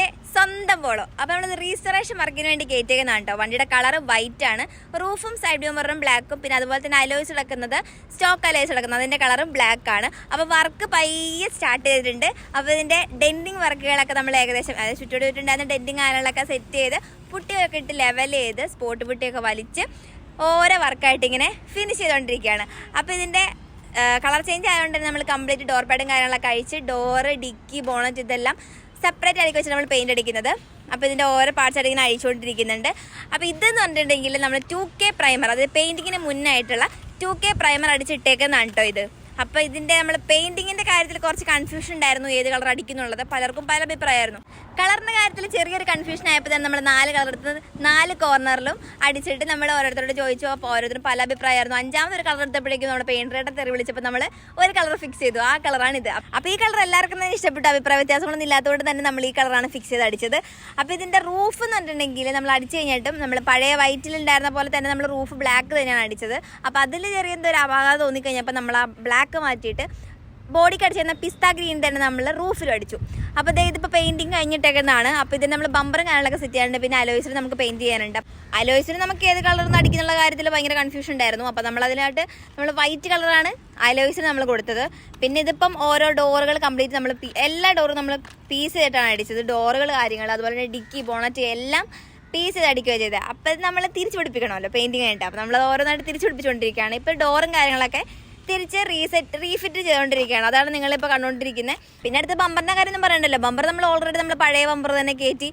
അലോയ്സിന്റെ സ്വന്തം പോളോ അപ്പോൾ നമ്മൾ റീസ്റ്റോറേഷൻ വർക്കിന് വേണ്ടി കയറ്റിയേക്കുന്നതാണ് കേട്ടോ വണ്ടിയുടെ കളർ വൈറ്റ് ആണ്. റൂഫും സൈഡ് ഡ്യൂമറും ബ്ലാക്കും പിന്നെ അതുപോലെ തന്നെ അലോയ്സ് കിടക്കുന്നത് സ്റ്റോക്ക് അലോയ്സ് കിടക്കുന്നത്. അതിന്റെ കളറും ബ്ലാക്ക് ആണ്. അപ്പോൾ വർക്ക് പയ്യെ സ്റ്റാർട്ട് ചെയ്തിട്ടുണ്ട്. അപ്പോൾ ഇതിന്റെ ഡെൻഡിങ് വർക്കുകളൊക്കെ നമ്മൾ ഏകദേശം അതായത് ചുറ്റോട് ചുറ്റുണ്ടായിരുന്ന ഡെൻഡിങ് ആനകളൊക്കെ സെറ്റ് ചെയ്ത് പുട്ടിയൊക്കെ ഇട്ട് ലെവൽ ചെയ്ത് സ്പോട്ട് പുട്ടിയൊക്കെ വലിച്ച് ഓരോ വർക്കായിട്ട് ഇങ്ങനെ ഫിനിഷ് ചെയ്തുകൊണ്ടിരിക്കുകയാണ് അപ്പോൾ ഇതിന്റെ കളർ ചേഞ്ച് ആയതുകൊണ്ട് തന്നെ നമ്മൾ കംപ്ലീറ്റ് ഡോർ പാഡും കാര്യങ്ങളൊക്കെ അഴിച്ച് ഡോറ് ഡിക്കി ബോണറ്റ് ഇതെല്ലാം സെപ്പറേറ്റ് ആയിരിക്കും വെച്ച് നമ്മൾ പെയിന്റ് അടിക്കുന്നത്. അപ്പോൾ ഇതിന്റെ ഓരോ പാർട്സ് ആയിട്ട് ഇങ്ങനെ അഴിച്ചുകൊണ്ടിരിക്കുന്നുണ്ട്. അപ്പോൾ ഇതെന്ന് പറഞ്ഞിട്ടുണ്ടെങ്കിൽ നമ്മൾ ടു കെ പ്രൈമർ അതായത് പെയിന്റിങ്ങിന് മുന്നായിട്ടുള്ള ടു കെ പ്രൈമർ അടിച്ചിട്ടേക്കുന്നതാണ് കേട്ടോ ഇത്. അപ്പോൾ ഇതിന്റെ നമ്മൾ പെയിന്റിങ്ങിന്റെ കാര്യത്തിൽ കുറച്ച് കൺഫ്യൂഷൻ ഉണ്ടായിരുന്നു ഏത് കളർ അടിക്കുന്നുള്ളത് പലർക്കും പല അഭിപ്രായമായിരുന്നു. കളറിന്റെ കാര്യത്തിൽ ചെറിയൊരു കൺഫ്യൂഷൻ ആയപ്പോൾ തന്നെ നമ്മൾ നാല് കളർ എടുത്ത് നാല് കോർണറിലും അടിച്ചിട്ട് നമ്മൾ ഓരോരുത്തരോട് ചോദിച്ചു. അപ്പോൾ ഓരോരുത്തരും പല അഭിപ്രായമായിരുന്നു. അഞ്ചാമതൊരു കളർ എടുത്തപ്പോഴേക്കും നമ്മുടെ പെയിന്ററുടെ തെറി വിളിച്ചപ്പോൾ നമ്മൾ ഒരു കളർ ഫിക്സ് ചെയ്തു. ആ കളറാണ് ഇത്. അപ്പോൾ ഈ കളർ എല്ലാവർക്കും തന്നെ ഇഷ്ടപ്പെട്ടു. അഭിപ്രായ വ്യത്യാസങ്ങളൊന്നും ഇല്ലാത്തതുകൊണ്ട് തന്നെ നമ്മൾ ഈ കളറാണ് ഫിക്സ് ചെയ്ത് അടിച്ചത്. അപ്പോൾ ഇതിന്റെ റൂഫ് എന്ന് പറഞ്ഞിട്ടുണ്ടെങ്കിൽ നമ്മൾ അടിച്ചു കഴിഞ്ഞിട്ടും നമ്മൾ പഴയ വൈറ്റിൽ ഉണ്ടായിരുന്ന പോലെ തന്നെ നമ്മൾ റൂഫ് ബ്ലാക്ക് തന്നെയാണ് അടിച്ചത്. അപ്പോൾ അതിൽ ചെറിയ എന്തോ ഒരു അപാകത തോന്നിക്കഴിഞ്ഞപ്പോൾ നമ്മൾ ആ ബ്ലാക്ക് മാറ്റിയിട്ട് ബോഡിക്ക് അടിച്ചിരുന്ന പിസ്ത ഗ്രീൻ തന്നെ നമ്മൾ റൂഫിൽ അടിച്ചു. അപ്പോൾ ദേ ഇതിപ്പോൾ പെയിന്റിങ് കഴിഞ്ഞിട്ടേക്കുന്നതാണ്. അപ്പോൾ ഇതിന് നമ്മൾ ബമ്പറും കാര്യങ്ങളൊക്കെ സെറ്റ് ചെയ്യാനുണ്ട് പിന്നെ അലോയ്സിൽ നമുക്ക് പെയിന്റ് ചെയ്യാനുണ്ട്. അലോയ്സിൽ നമുക്ക് ഏത് കളറിൽ അടിക്കുന്നുള്ള കാര്യത്തിൽ ഭയങ്കര കൺഫ്യൂഷൻ ഉണ്ടായിരുന്നു. അപ്പോൾ നമ്മൾ അതിനായിട്ട് നമ്മൾ വൈറ്റ് കളറാണ് അലോയ്സിൽ നമ്മൾ കൊടുത്തത്. പിന്നെ ഇതിപ്പം ഓരോ ഡോറുകൾ കംപ്ലീറ്റ് നമ്മൾ എല്ലാ ഡോറും നമ്മൾ പീസ് ചെയ്തിട്ടാണ് അടിച്ചത്. ഡോറുകൾ കാര്യങ്ങൾ അതുപോലെ തന്നെ ഡിക്കി ബോണറ്റ് എല്ലാം പീസ് ചെയ്ത് അടിക്കുകയോ ചെയ്തത് അപ്പം നമ്മൾ തിരിച്ചു പിടിപ്പിക്കണമല്ലോ പെയിന്റിങ് ആയിട്ട് അപ്പോൾ നമ്മൾ ഓരോന്നായിട്ട് തിരിച്ചു പിടിപ്പിച്ചുകൊണ്ടിരിക്കുകയാണ്. ഇപ്പോൾ ഡോറും കാര്യങ്ങളൊക്കെ തിരിച്ച് റീസെറ്റ് റീഫിറ്റ് ചെയ്തുകൊണ്ടിരിക്കുകയാണ് അതാണ് നിങ്ങളിപ്പോൾ കണ്ടുകൊണ്ടിരിക്കുന്നത് പിന്നെ അടുത്ത് ബമ്പറിന്റെ കാര്യം ഒന്നും പറയണ്ടല്ലോ. ബമ്പർ നമ്മൾ ഓൾറെഡി നമ്മൾ പഴയ ബമ്പർ തന്നെ കയറ്റി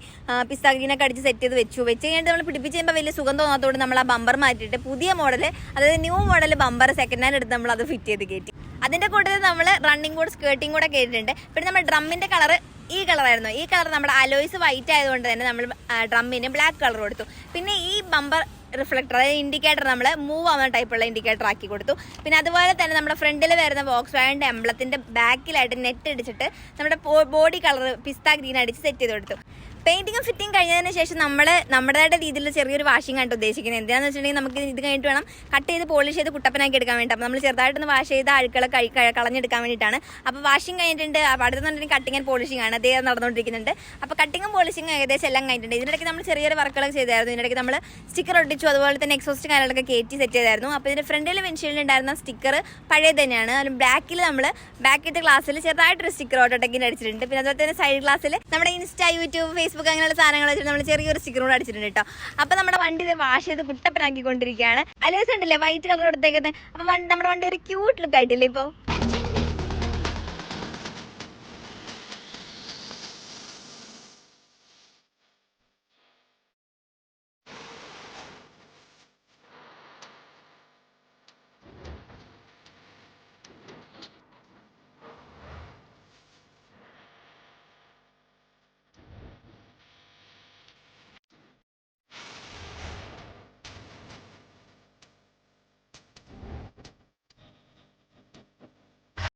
പിസ്താഗീനൊക്കെ അടിച്ച് സെറ്റ് ചെയ്ത് വെച്ചു. വെച്ച് കഴിഞ്ഞിട്ട് നമ്മൾ പിടിപ്പിച്ച് കഴിയുമ്പോൾ വലിയ സുഖം തോന്നാത്തതുകൊണ്ട് നമ്മൾ ആ ബമ്പർ മാറ്റിയിട്ട് പുതിയ മോഡൽ അതായത് new model bumper second hand എടുത്ത് നമ്മൾ അത് ഫിറ്റ് ചെയ്ത് കയറ്റി അതിന്റെ കൂട്ടത്തിൽ നമ്മൾ റണ്ണിങ് കൂടെ സ്കേർട്ടിങ് കൂടെ കയറ്റിയിട്ടുണ്ട് പിന്നെ നമ്മൾ ഡ്രമ്മിന്റെ കളർ ഈ കളറായിരുന്നു ഈ കളർ നമ്മുടെ അലോയ്സ് വൈറ്റ് ആയതുകൊണ്ട് തന്നെ നമ്മൾ ഡ്രമ്മിന് ബ്ലാക്ക് കളർ കൊടുത്തു. പിന്നെ ഈ ബമ്പർ റിഫ്ലക്ടർ അതായത് ഇൻഡിക്കേറ്റർ നമ്മൾ മൂവ് ആവുന്ന ടൈപ്പുള്ള ഇൻഡിക്കേറ്റർ ആക്കി കൊടുത്തു. പിന്നെ അതുപോലെ തന്നെ നമ്മുടെ ഫ്രണ്ടിൽ വരുന്ന ബോക്സ് വായന്റെ എംബ്ലത്തിന്റെ ബാക്കിലായിട്ട് നെറ്റ് അടിച്ചിട്ട് നമ്മുടെ ബോഡി കളർ പിസ്ത ഗ്രീൻ അടിച്ച് സെറ്റ് ചെയ്ത് കൊടുത്തു. പെയിന്റിങ്ങും ഫിറ്റിംഗ് കഴിഞ്ഞതിന് ശേഷം നമ്മൾ നമ്മുടേതായ രീതിയിൽ ചെറിയൊരു വാഷിംഗ് ആയിട്ട് ഉദ്ദേശിക്കുന്നത്. എന്താണെന്ന് വെച്ചിട്ടുണ്ടെങ്കിൽ നമുക്ക് ഇത് കഴിഞ്ഞിട്ട് വേണം കട്ട് ചെയ്ത് പോളിഷ് ചെയ്ത് കുട്ടപ്പനാക്കി എടുക്കാൻ വേണ്ടി അപ്പോൾ നമ്മൾ ചെറുതായിട്ടൊന്ന് വാഷ് ചെയ്ത് അഴുക്കളെ കഴി ക- കളഞ്ഞെടുക്കാൻ വേണ്ടിയിട്ടാണ്. അപ്പോൾ വാഷിംഗ് കഴിഞ്ഞിട്ടുണ്ട്. അപ്പോൾ അടുത്തുനിന്നുണ്ടെങ്കിൽ കട്ടിങ് ആൻഡ് പോളിഷിംഗ് ആണ്. അതേ നടന്നുകൊണ്ടിരിക്കുന്നുണ്ട് അപ്പോൾ കട്ടിങ്ങും പോളിഷിംഗ് ഏകദേശം എല്ലാം കഴിഞ്ഞിട്ടുണ്ട്. ഇതിനിടയ്ക്ക് നമ്മൾ ചെറിയൊരു വർക്കുകളൊക്കെ ചെയ്തായിരുന്നു. ഇതിനിടയ്ക്ക് നമ്മൾ സ്റ്റിക്കർ ഒട്ടിച്ചു. അതുപോലെ തന്നെ എക്സോസ്റ്റ് കാര്യങ്ങളൊക്കെ കയറ്റി സെറ്റ് ചെയ്തായിരുന്നു. അപ്പോൾ ഇതിന്റെ ഫ്രണ്ടിൽ വിൻഷീൽഡിൽ ഉണ്ടായിരുന്ന സ്റ്റിക്കർ പഴയ തന്നെയാണ്. അതിന് ബാക്കിൽ നമ്മൾ ബാക്കിലത്തെ ക്ലാസ്സിൽ ചെറുതായിട്ടൊരു സ്റ്റിക്കർ ഓട്ടോടെക്കിന് അടിച്ചിട്ടുണ്ട്. പിന്നെ അതുപോലെ തന്നെ സൈഡ് ക്ലാസ്സിൽ നമ്മുടെ ഇൻസ്റ്റാ യൂട്യൂബ് ഫേസ്ബുക്ക് അങ്ങനെയുള്ള സാധനങ്ങൾ വെച്ചിട്ട് നമ്മൾ ചെറിയൊരു സ്റ്റിക്കർ കൂടെ അടിച്ചിട്ടുണ്ട് കേട്ടോ അപ്പോൾ നമ്മുടെ വണ്ടി വാഷ് ചെയ്ത് കുട്ടപ്പനാക്കിക്കൊണ്ടിരിക്കുകയാണ് അലേസ് ഉണ്ടല്ലേ? വൈറ്റ് കളർ കൊടുത്തേക്കുന്നത് അപ്പോൾ നമ്മുടെ വണ്ടി ഒരു ക്യൂട്ട് ലുക്ക് ആയിട്ടില്ലേ ഇപ്പോൾ